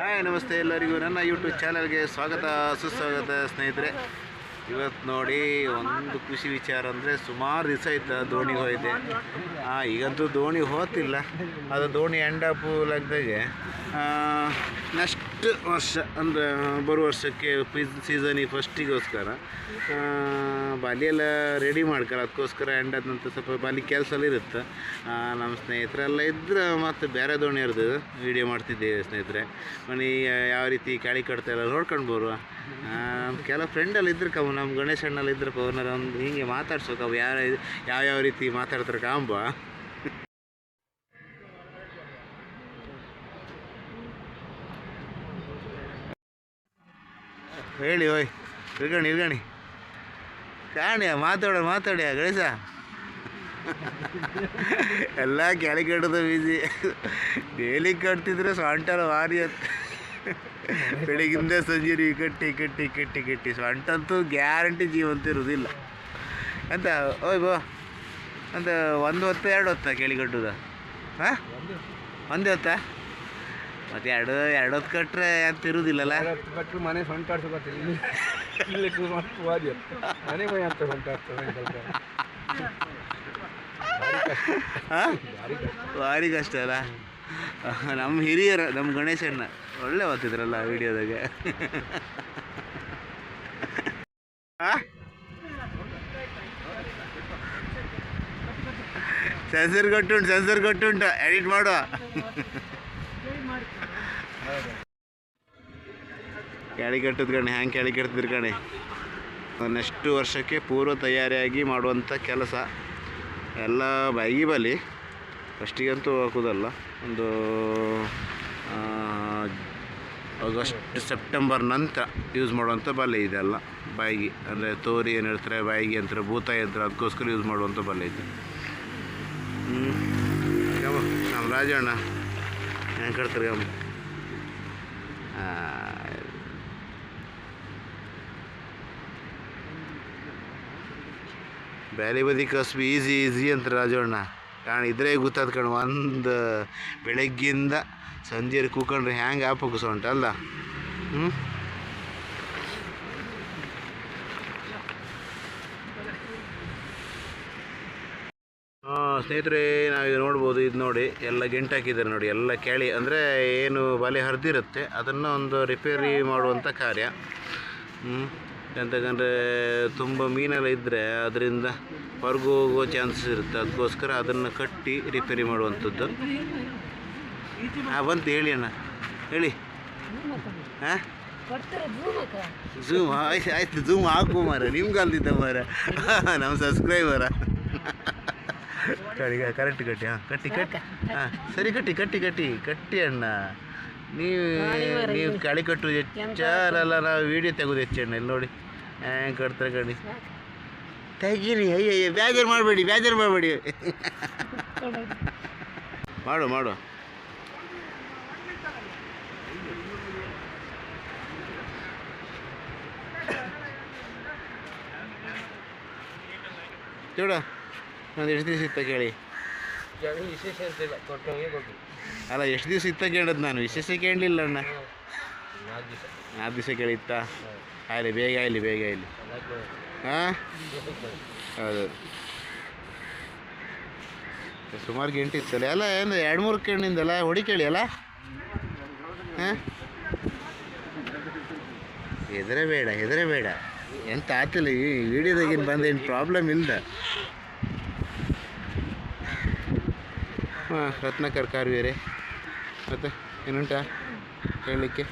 Hi ನಮಸ್ತೆ ಎಲ್ಲರಿಗೂ. ನನ್ನ ಯೂಟ್ಯೂಬ್ ಚಾನಲ್ಗೆ ಸ್ವಾಗತ ಸುಸ್ವಾಗತ ಸ್ನೇಹಿತರೆ. ಇವತ್ತು ನೋಡಿ ಒಂದು ಖುಷಿ ವಿಚಾರ ಅಂದರೆ ಸುಮಾರು ದಿವಸ ಇತ್ತು ದೋಣಿ ಹೋಯ್ದೆ. ಹಾಂ ಈಗಂತೂ ದೋಣಿ ಹೋತಿಲ್ಲ. ಅದು ದೋಣಿ ಎಂಡ್ ಅಪ್ ಲಗ್ದಾಗೆ ನೆಕ್ಸ್ಟ್ ವರ್ಷ ಅಂದರೆ ಬರುವ ವರ್ಷಕ್ಕೆ ಸೀಸನಿಗೆ ಫಸ್ಟಿಗೋಸ್ಕರ ಬಾಲಿಯೆಲ್ಲ ರೆಡಿ ಮಾಡ್ತಾರೆ ಅದಕ್ಕೋಸ್ಕರ ಎಂಡ್ ಆದ ನಂತರ ಸ್ವಲ್ಪ ಬಾಲಿ ಕೆಲಸ ಎಲ್ಲ ಇರುತ್ತೆ. ಆ, ನಮ್ಮ ಸ್ನೇಹಿತರೆಲ್ಲ ಇದ್ದರೆ ಮತ್ತು ಬೇರೆ ದೋಣಿ ಇರ್ತದೆ. ವೀಡಿಯೋ ಮಾಡ್ತಿದ್ದೇವೆ ಸ್ನೇಹಿತರೆ. ಮನೆ ಯಾವ ರೀತಿ ಕಾಳಿ ಕಟ್ತಾ ಎಲ್ಲ ನೋಡ್ಕೊಂಡು ಬರುವ. ಕೆಲವು ಫ್ರೆಂಡಲ್ಲಿ ಇದ್ರೆ ಕವು ನಮ್ಮ ಗಣೇಶ್ ಅಣ್ಣಲ್ಲಿ ಇದ್ರೆ ಅವ್ರನ್ನ ಒಂದು ಹಿಂಗೆ ಮಾತಾಡ್ಸೋಕೆ ಅವು ಯಾವ ಯಾವ ಯಾವ ರೀತಿ ಮಾತಾಡ್ತಾರೆ ಕಾಂಬ? ಹೇಳಿ ಓಯ್, ಇರ್ಗಣಿ ಇರ್ಗಣಿ. ಕಾಣಿಯ ಮಾತಾಡ ಮಾತಾಡ್ಯ ಗಣೇಶ. ಎಲ್ಲ ಕೆಳಗೆ ಕಟ್ಟದ ಬೀಜಿ ಡೈಲಿ ಕಟ್ತಿದ್ರೆ ಸೊಂಟಲ್ಲ ವಾರಿ ಅಂತ ಬೆಳಿಗ್ಗಿಂದ ಸಂಜೆ ನೀವು ಕಟ್ಟಿ ಕಟ್ಟಿ ಕಟ್ಟಿ ಕಟ್ಟಿ ಸೊಂಟಂತೂ ಗ್ಯಾರಂಟಿ ಜೀವಂತ ಇರೋದಿಲ್ಲ ಅಂತ ಓಯ್ ಬೋ. ಅಂತ ಒಂದು ಹೊತ್ತು ಎರಡು ಹೊತ್ತ ಕೇಳಿ ಕಟ್ಟುದ ಹಾಂ? ಒಂದೇ ಹೊತ್ತ. ಮತ್ತೆ ಎರಡು ಎರಡು ಹೊತ್ತು ಕಟ್ಟರೆ ಅಂತ ಇರುವುದಿಲ್ಲಲ್ಲ? ಮನೆ ಸೊಂಟ ಆಡ್ಸೋಕತ್ತಿಲ್ಲ ಇಲ್ಲಿ. ಇಲ್ಲಿ ಮಸ್ತ್ ವಾದಿ ಮನೆ ಮನೆ ಅಂತ ಹಾಂ? ಭಾರಿ ಕಷ್ಟ ಅಲ್ಲ? ನಮ್ಮ ಹಿರಿಯರ ನಮ್ಮ ಗಣೇಶಣ್ಣ. ಒಳ್ಳೆ ಓದ್ತಿದ್ರಲ್ಲ ವಿಡಿಯೋದಾಗೆ. ಸೆನ್ಸರ್ ಕೊಟ್ಟುಂಟು ಸೆನ್ಸರ್ ಕೊಟ್ಟುಂಟು. ಎಡಿಟ್ ಮಾಡುವ. ಕೆಳಗೆ ಕಟ್ಟದ್ ಕಣೆ, ಹ್ಯಾಂಗೆ ಕೆಳಗೆ ಕಟ್ತಿದ್ರು ಕಣೆ? ನೆಕ್ಸ್ಟ್ ವರ್ಷಕ್ಕೆ ಪೂರ್ವ ತಯಾರಿಯಾಗಿ ಮಾಡುವಂಥ ಕೆಲಸ. ಎಲ್ಲ ಬೈಗಿ ಬಲಿ. ಫಸ್ಟಿಗಂತೂ ಹಾಕೋದಲ್ಲ. ಒಂದು ಆಗಸ್ಟ್ ಸೆಪ್ಟೆಂಬರ್ ನಂತರ ಯೂಸ್ ಮಾಡುವಂಥ ಬಲೆ ಇದೆಲ್ಲ ಬಾಯಿಗೆ, ಅಂದರೆ ತೋರಿ ಏನು ಹೇಳ್ತಾರೆ, ಬಾಯಿಗೆ ಅಂತಾರೆ ಭೂತ ಯಂತ್ರ ಅದಕ್ಕೋಸ್ಕರ ಯೂಸ್ ಮಾಡುವಂಥ ಬಲೆ ಇದೆ. ನಮ್ಮ ರಾಜಣ್ಣ ಹೆಂಗೆ ಕಟ್ತಾರೆ ಅಮ್ಮ ಬ್ಯಾಲಿ ಬದಿ ಕಸ್ಬು ಈಸಿ ಈಸಿ ಅಂತ ರಾಜಣ್ಣ. ಕಾರಣ ಇದ್ರೆ ಗೊತ್ತಾದ ಕಣ, ಒಂದು ಬೆಳಗ್ಗಿಂದ ಸಂಜೆ ಕೂಕೊಂಡ್ರೆ ಹ್ಯಾಂಗೆ ಆಪಕ್ಕೆ ಸೊಂಟ ಅಲ್ಲ? ಹ್ಞೂ ಸ್ನೇಹಿತರೆ, ನಾವೀಗ ನೋಡ್ಬೋದು ಇದು ನೋಡಿ, ಎಲ್ಲ ಗೆಂಟು ಹಾಕಿದ್ದಾರೆ ನೋಡಿ, ಎಲ್ಲ ಕೆಳಿ. ಅಂದರೆ ಏನು ಬಲೆ ಹರಿದಿರುತ್ತೆ, ಅದನ್ನು ಒಂದು ರಿಪೇರಿ ಮಾಡುವಂಥ ಕಾರ್ಯ. ಹ್ಞೂ ಎಂತಕಂದರೆ, ತುಂಬ ಮೀನೆಲ್ಲ ಇದ್ದರೆ ಅದರಿಂದ ಹೊರಗೆ ಹೋಗೋ ಚಾನ್ಸಸ್ ಇರುತ್ತೆ. ಅದಕ್ಕೋಸ್ಕರ ಅದನ್ನು ಕಟ್ಟಿ ರಿಪೇರಿ ಮಾಡುವಂಥದ್ದು. ಹಾಂ, ಬಂತು, ಹೇಳಿ ಅಣ್ಣ. ಹೇಳಿ. ಹಾಂ? ಝೂಮ್ ಆಯ್ತು ಆಯ್ತು ಝೂಮ್ ಹಾಕು ಮಾರ ನಿಮ್ಗೆ ಅಲ್ದಿದ್ದ ಮಾರ ನಮ್ಮ ಸಬ್ಸ್ಕ್ರೈಬರ ಕಡಿಗ ಕರೆಕ್ಟ್ ಕಟ್ಟಿ, ಹಾಂ, ಕಟ್ಟಿ ಕಟ್ಟಿ ಹಾಂ, ಸರಿ, ಕಟ್ಟಿ ಕಟ್ಟಿ ಕಟ್ಟಿ ಕಟ್ಟಿ ಅಣ್ಣ. ನೀವು ನೀವು ಕಳಿ ಕಟ್ಟುದು ಹೆಚ್ಚಾರಲ್ಲ ನಾವು ವಿಡಿಯೋ ತೆಗೋದು ಹೆಚ್ಚಣ್ಣ ಇಲ್ಲಿ ನೋಡಿ. ಹ್ಯಾಂಗೆ ಕಟ್ತಾರೆ ಕಣಿ. ತೆಗೀನಿ ಅಯ್ಯಯ್ಯ ಬ್ಯಾಜರ್ ಮಾಡಬೇಡಿ, ಬೇಜಾರು ಮಾಡಬೇಡಿ. ಮಾಡು ಮಾಡು. చూడ ನಾನು ಎಷ್ಟು ದಿವಸ ಇತ್ತ ಕೇಳಿ? ವಿಶೇಷ ಇರ್ತಿಲ್ಲ ಕೊಟ್ಟಂಗೆ ಕೊಟ್ಟು ಅಲ್ಲ ಎಷ್ಟು ದಿವಸ ಇತ್ತ ಕೇಳದ್ ನಾನು? ವಿಶೇಷ ಕೇಳಲಿಲ್ಲ ಅಣ್ಣ. ನಾಲ್ಕು ದಿವಸ. ನಾಲ್ಕು ದಿವಸ ಕೇಳಿತ್ತ? ಆಯ್ಲಿ ಬೇಗ ಆಯ್ಲಿ ಬೇಗ ಆಯ್ಲಿ ಹಾಂ? ಹೌದು. ಸುಮಾರು ಗಂಟೆ ಇತ್ತಲ್ಲ? ಅಲ್ಲ ಏನು ಎರಡು ಮೂರು ಕಣ್ಣಿಂದಲ್ಲ? ಹೊಡಿ ಕೇಳಿ ಅಲ್ಲ? ಹಾಂ? ಹೆದರೇ ಬೇಡ ಹೆದರೇ ಬೇಡ. ಎಂತ ಆತಿಲ್ಲ ಈ ವಿಡಿಯೋದಾಗಿನ ಬಂದೇನು ಪ್ರಾಬ್ಲಮ್ ಇಲ್ದ? ಹಾಂ, ರತ್ನಾಕರ್ ಕಾರ್ವೇರೆ. ಮತ್ತು ಏನುಂಟಾ ಹೇಳಲಿಕ್ಕೆ?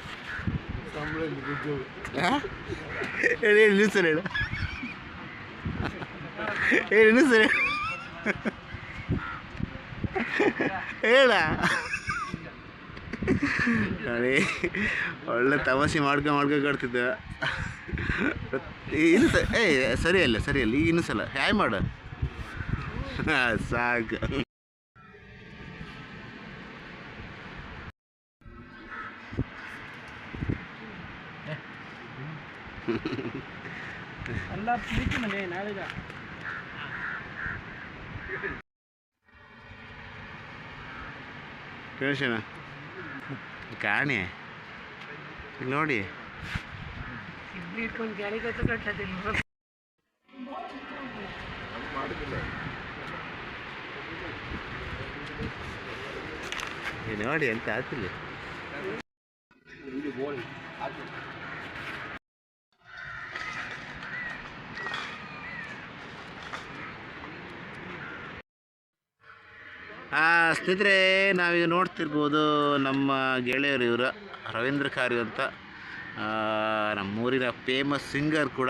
ಹೇಳಿ ಹೇಳಿ ಸರ್ ಹೇಳು ಹೇಳಿ ಸರ್ ಹೇಳ. ಒಳ್ಳೆ ತಮಾಷೆ ಮಾಡ್ಕೊ ಮಾಡ್ಕೊ ಕಟ್ತಿದ್ದ. ಇನ್ನು ಏಯ್ ಸರಿ ಅಲ್ಲ ಸರಿ ಅಲ್ಲ ಈಗ ಇನ್ನು ಸಲ ಹ್ಯಾಯ್ ಮಾಡು. ಸಾಕ. ಸಾಕು ನೋಡಿ ಕೇಳಿಸೋಣ ಕಾಣೆ. ಇಲ್ಲಿ ಇಟ್ಕೊಂಡು ಗಾಳಿ ಕಟ್ಟು ಕಟ್ಟದಿಲ್ಲ ಇಲ್ಲಿ ನೋಡಿ, ಎಂತ ಆಗ್ತಿಲ್ಲ ಸ್ನೇಹಿತರೆ, ನಾವೀಗ ನೋಡ್ತಿರ್ಬೋದು ನಮ್ಮ ಗೆಳೆಯರು ಇವರು, ರವೀಂದ್ರ ಕಾರ್ಯ ಅಂತ. ನಮ್ಮೂರಿನ ಫೇಮಸ್ ಸಿಂಗರ್ ಕೂಡ.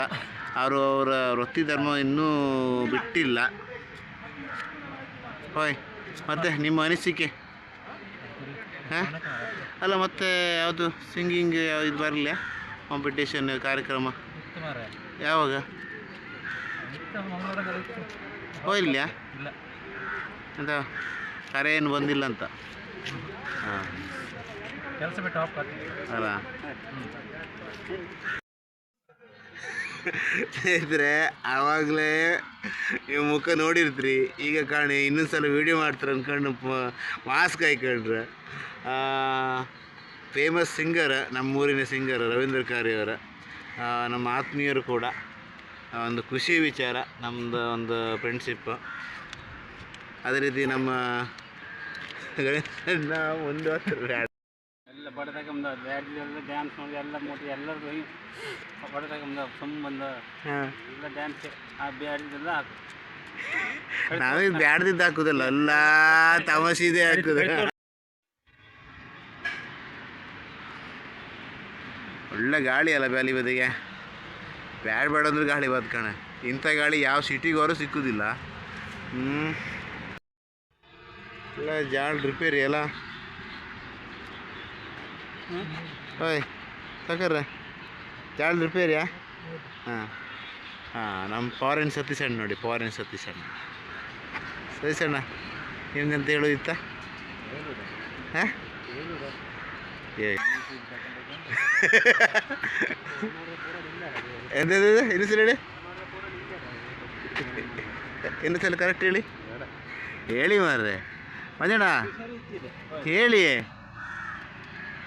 ಅವರು ಅವರ ವೃತ್ತಿ ಧರ್ಮ ಇನ್ನೂ ಬಿಟ್ಟಿಲ್ಲ. ಹೋಯ್ ಮತ್ತೆ ನಿಮ್ಮ ಅನಿಸಿಕೆ? ಹಾಂ? ಅಲ್ಲ ಮತ್ತೆ ಯಾವುದು ಸಿಂಗಿಂಗ್ ಇದು ಬರಲಿಲ್ಲ? ಕಾಂಪಿಟೇಷನ್ ಕಾರ್ಯಕ್ರಮ? ಯಾವಾಗ? ಇಲ್ಲ. ಅಂತ ಕರೆ ಏನು ಬಂದಿಲ್ಲ ಅಂತ? ಹಾಂ. ಕೆಲಸ ಬಿಟ್ಟು ಆಫ್ ಸ್ನೇಹಿತರೆ ಆವಾಗಲೇ ನೀವು ಮುಖ ನೋಡಿರ್ತೀರಿ. ಈಗ ಕಾಣಿ, ಇನ್ನೊಂದು ಸಲ ವೀಡಿಯೋ ಮಾಡ್ತಾರೆ ಅಂದ್ಕೊಂಡು ಮಾಸ್ಕ್ ಹಾಕೊಂಡ್ರೆ. ಫೇಮಸ್ ಸಿಂಗರ್ ನಮ್ಮೂರಿನ ಸಿಂಗರ್ ರವೀಂದ್ರ ಕಾರಿಯವರ ನಮ್ಮ ಆತ್ಮೀಯರು ಕೂಡ. ಒಂದು ಖುಷಿ ವಿಚಾರ ನಮ್ಮದು ಒಂದು ಫ್ರೆಂಡ್ಶಿಪ್ ಅದೇ ರೀತಿ ನಮ್ಮ ಮುಂದೆ ಒಂದು ಬ್ಯಾಡ ಎಲ್ಲ ಡ್ಯಾನ್ಸ್ ನೋಡಿ ಎಲ್ಲ ನೋಡಿ ಎಲ್ಲರೂ ಬಡದಾಗಮ್ದ ಸುಮ್ಮ ಬಂದ ಹಾಂ. ಎಲ್ಲ ಡ್ಯಾನ್ಸ್ ಆ ಬ್ಯಾಡಿದೆಲ್ಲ ನಾವೇ ಬ್ಯಾಡ್ದಿದ್ದು ಹಾಕುದಲ್ಲ ಎಲ್ಲ ತಮಾಷೆದೆ ಹಾಕುದ. ಒಳ್ಳೆ ಗಾಳಿ ಅಲ್ಲ ಬ್ಯಾಲಿ ಬದಿಗೆ. ಬ್ಯಾಡ್ ಬೇಡ ಅಂದ್ರೆ ಗಾಳಿ ಬದ್ ಕಣ. ಇಂಥ ಗಾಳಿ ಯಾವ ಸಿಟಿಗೋರು ಸಿಕ್ಕುದಿಲ್ಲ. ಹ್ಞೂ ಎಲ್ಲ ಜಾಳ್ ರಿಪೇರಿ ಅಲ್ಲ ಓಯ್ ತಕರ್ರೆ ಜಾಳ್ ರಿಪೇರಿಯಾ ಹಾಂ ಹಾಂ ನಮ್ಮ ಫಾರಿನ್ ಸತೀಶಣ್ಣ ನೋಡಿ ಫಾರಿನ್ ಸತೀಶ್ ಸತೀಶಣ್ಣ ಅಂತ ಹೇಳೋದಿತ್ತ? ಹಾಂ? ಏ ಎಂತ ಇನ್ನು ಸಲ ಹೇಳಿ. ಇನ್ನು ಸಲ ಕರೆಕ್ಟ್ ಹೇಳಿ. ಹೇಳಿ ಮಾರ್ರೆ. ಮಂಜಣ್ಣ, ಹೇಳಿ ಹಾಂ ಮಂಜಣ್ಣ ಹೇಳಿ ಹ್ಮ್. ಆ ಗಲ್ತಾರ ಕಣ ಯಾವ ಗಲ್ತ ಅದೇ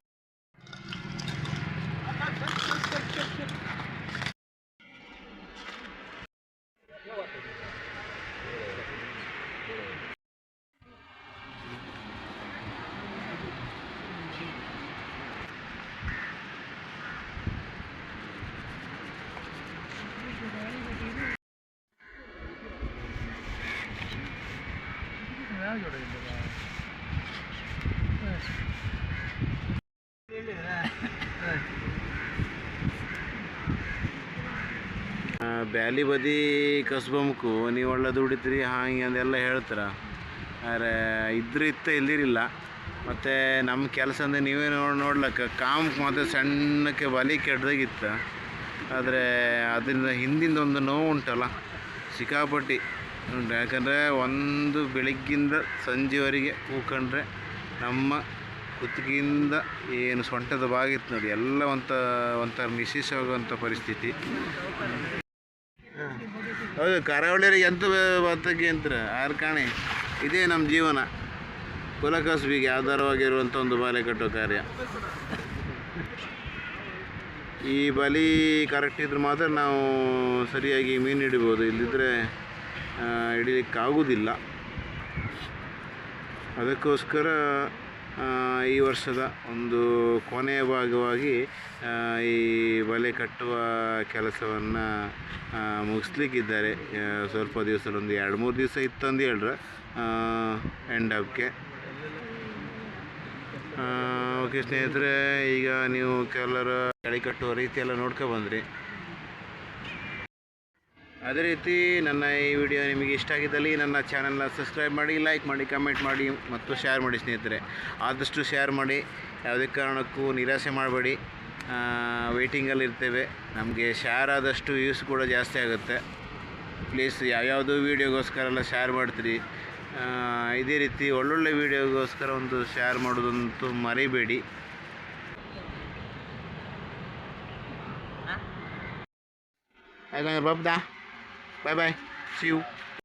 ಬ್ಯಾಲಿ ಬದಿ ಕಸ್ಬಮ್ಕು ನೀವು ಒಳ್ಳೆ ದುಡಿತೀರಿ, ಹಾಂಗೆ ಅಂದೆಲ್ಲ ಹೇಳ್ತೀರ? ಆದರೆ ಇದ್ರ ಇತ್ತ ಇಲ್ದಿರಿಲ್ಲ ಮತ್ತು ನಮ್ಮ ಕೆಲಸ ಅಂದರೆ ನೀವೇ ನೋಡಿ, ನೋಡ್ಲಕ್ಕ, ಕಾಮ್ ಮತ್ತು ಸಣ್ಣಕ್ಕೆ ಬಲಿ ಕೆಟ್ಟದಾಗಿತ್ತು. ಆದರೆ ಅದರಿಂದ ಹಿಂದಿಂದ ಒಂದು ನೋವು ಉಂಟಲ್ಲ, ಸಿಕ್ಕಾಪಟ್ಟಿ. ಉಂಟು ಯಾಕಂದರೆ ಒಂದು ಬೆಳಗ್ಗಿಂದ ಸಂಜೆವರೆಗೆ ಹೂಕಂಡ್ರೆ ನಮ್ಮ ಕುತ್ತಿಗೆಯಿಂದ ಏನು ಸೊಂಟದ ಬಾಗಿತ್ತು ನೋಡಿ, ಎಲ್ಲ ಒಂಥ ಒಂಥರ ನಿಶೇಷವಾಗುವಂಥ ಪರಿಸ್ಥಿತಿ. ಹೌದು, ಕರಾವಳಿಯರಿಗೆ ಎಂತ ಬರ್ತಕ್ಕೆ ಅಂತಾರೆ? ಆರು ಕಾಣಿ. ಇದೇ ನಮ್ಮ ಜೀವನ. ಕುಲಕಸಬಿಗೆ ಆಧಾರವಾಗಿರುವಂಥ ಒಂದು ಬಾಲೆ ಕಟ್ಟೋ ಕಾರ್ಯ. ಈ ಬಲಿ ಕರೆಕ್ಟ್ ಇದ್ರೆ ಮಾತ್ರ ನಾವು ಸರಿಯಾಗಿ ಮೀನು ಹಿಡಿಬೋದು. ಇಲ್ಲದಿದ್ದರೆ ಹಿಡಿಲಿಕ್ಕಾಗೋದಿಲ್ಲ. ಅದಕ್ಕೋಸ್ಕರ ಈ ವರ್ಷದ ಒಂದು ಕೊನೆಯ ಭಾಗವಾಗಿ ಈ ಬಲೆ ಕಟ್ಟುವ ಕೆಲಸವನ್ನು ಮುಗಿಸ್ಲಿಕ್ಕಿದ್ದಾರೆ. ಸ್ವಲ್ಪ ದಿವಸ ಒಂದು ಎರಡು ಮೂರು ದಿವಸ ಇತ್ತಂದು ಹೇಳ್ರೆ ಎಂಡ್ ಅಪ್ಗೆ ಓಕೆ ಸ್ನೇಹಿತರೆ, ಈಗ ನೀವು ಕೆಲವರ ಕಳೆ ಕಟ್ಟುವ ರೀತಿಯೆಲ್ಲ ಎಲ್ಲ ನೋಡ್ಕೊ ಬಂದ್ರಿ. ಅದೇ ರೀತಿ ನನ್ನ ಈ ವಿಡಿಯೋ ನಿಮಗೆ ಇಷ್ಟ ಆಗಿದ್ದಲ್ಲಿ ನನ್ನ ಚಾನಲ್ನ ಸಬ್ಸ್ಕ್ರೈಬ್ ಮಾಡಿ, ಲೈಕ್ ಮಾಡಿ, ಕಮೆಂಟ್ ಮಾಡಿ ಮತ್ತು ಶೇರ್ ಮಾಡಿ ಸ್ನೇಹಿತರೆ. ಆದಷ್ಟು ಶೇರ್ ಮಾಡಿ, ಯಾವುದೇ ಕಾರಣಕ್ಕೂ ನಿರಾಸೆ ಮಾಡಬೇಡಿ. ವೆಯ್ಟಿಂಗಲ್ಲಿ ಇರ್ತೇವೆ. ನಮಗೆ ಶೇರ್ ಆದಷ್ಟು ವ್ಯೂಸ್ ಕೂಡ ಜಾಸ್ತಿ ಆಗುತ್ತೆ. ಪ್ಲೀಸ್ ಯಾವ್ಯಾವುದೋ ವೀಡಿಯೋಗೋಸ್ಕರ ಎಲ್ಲ ಶೇರ್ ಮಾಡ್ತೀರಿ. ಇದೇ ರೀತಿ ಒಳ್ಳೊಳ್ಳೆ ವೀಡಿಯೋಗೋಸ್ಕರ ಒಂದು ಶೇರ್ ಮಾಡೋದಂತೂ ಮರಿಬೇಡಿ. ಆಯ್ತು ಬಾಬ್ದಾ 拜拜 see you